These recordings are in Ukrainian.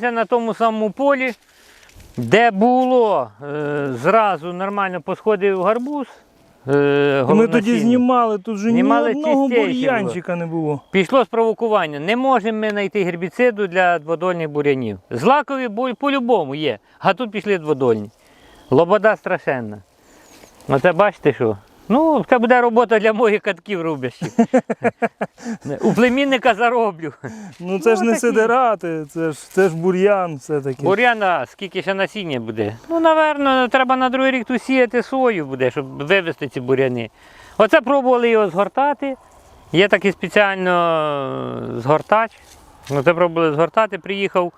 На тому самому полі, де було е, зразу нормально посходив гарбуз. Е, Ми тоді знімали, тут же Знімали ні одного чистейше бур'янчика не було. Пішло спровокування. Не можемо ми знайти гербіциду для дводольних бурянів. Злакові бу- по-любому є, а тут пішли дводольні. Лобода страшенна. Оце бачите що? Ну, це буде робота для моїх катків рубящих. У племінника зароблю. Ну це Ну, ж не такі. сидирати, це ж, це ж бур'ян все-таки. Бур'яна, скільки ще насіння буде? Ну, напевно, треба на другий рік сіяти сою буде, щоб вивезти ці буряни. Оце пробували його згортати. Є такий спеціально е, згортач. Оце пробували згортати, приїхав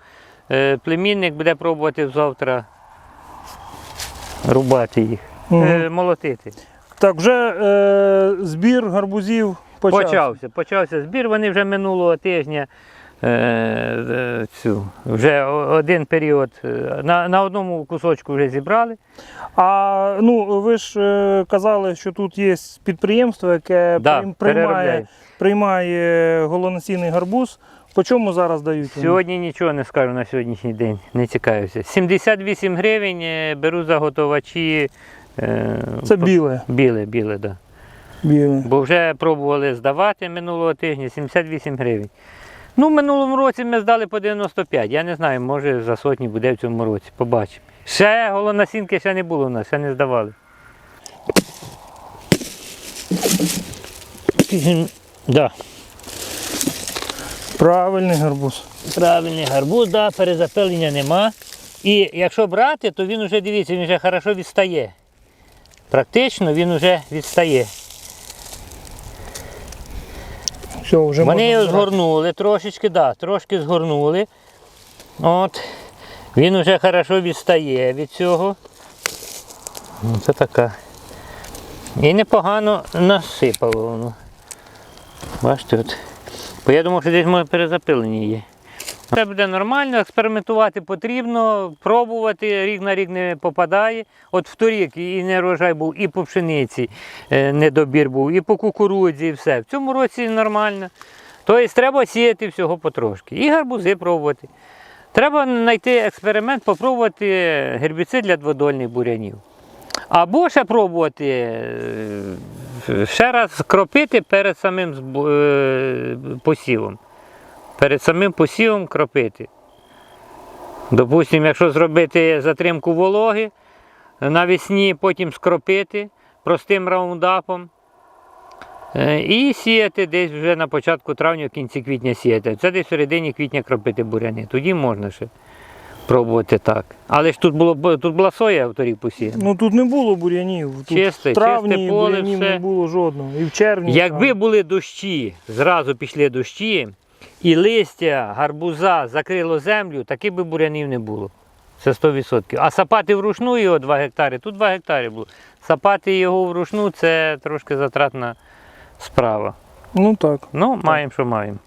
е, племінник, буде пробувати завтра рубати їх, Мгм. е, молотити. Так, вже е, збір гарбузів почався. Почався, почався збір. Вони вже минулого тижня. е, е, Цю, вже один період е, на, на одному кусочку вже зібрали. А ну ви ж е, казали, що тут є підприємство, яке Да, прийм- приймає, приймає голонасійний гарбуз. По чому зараз дають? Сьогодні нічого не скажу на сьогоднішній день, не цікавився. 78 гривень беру заготовачі. Е, Це біле. Біле, біле, да. біле. Бо вже пробували здавати минулого тижня 78 гривень. Ну, в минулому році ми здали по 95. Я не знаю, може за сотні буде в цьому році. Побачимо. Ще голонасінки ще не було у нас, ще не здавали. Да. Правильний гарбуз. Правильний гарбуз, да, перезапилення нема. І якщо брати, то він вже, дивіться, він вже хорошо відстає. Практично він вже відстає. Все, вже Вони його згорнули трошечки, да, трошки згорнули. От. Він вже хорошо відстає від цього. Ну, Це така. І непогано насипало воно. Бачите, от. Бо я думав, що десь може перезапилення є. Це буде нормально, експериментувати потрібно, пробувати, рік на рік не попадає. От в торік і не рожай був, і по пшениці е, недобір був, і по кукурудзі, і все. В цьому році нормально. Тобто треба сіяти всього потрошки. І гарбузи пробувати. Треба знайти експеримент, попробувати гербіцид для дводольних бурянів. Або ще пробувати е, ще раз кропити перед самим е, посівом. Перед самим посівом кропити. Допустимо, якщо зробити затримку вологи навесні, потім скропити простим раундапом. е, І сіяти десь вже на початку травня, в кінці квітня сіяти. Це десь в середині квітня кропити буряни. Тоді можна ще пробувати так. Але ж тут, було, тут була соя в торік посіяна. Ну тут не було бур'янів. Тут Чисте, в травні чисте поле, бур'янів все. не було жодного. І в червні. Якби там. були дощі, зразу пішли дощі, і листя гарбуза закрило землю, таки би бурянів не було. Це 100%. А сапати вручну його 2 гектари, тут 2 гектари було. Сапати його вручну це трошки затратна справа. Ну так. Ну, маємо, що маємо.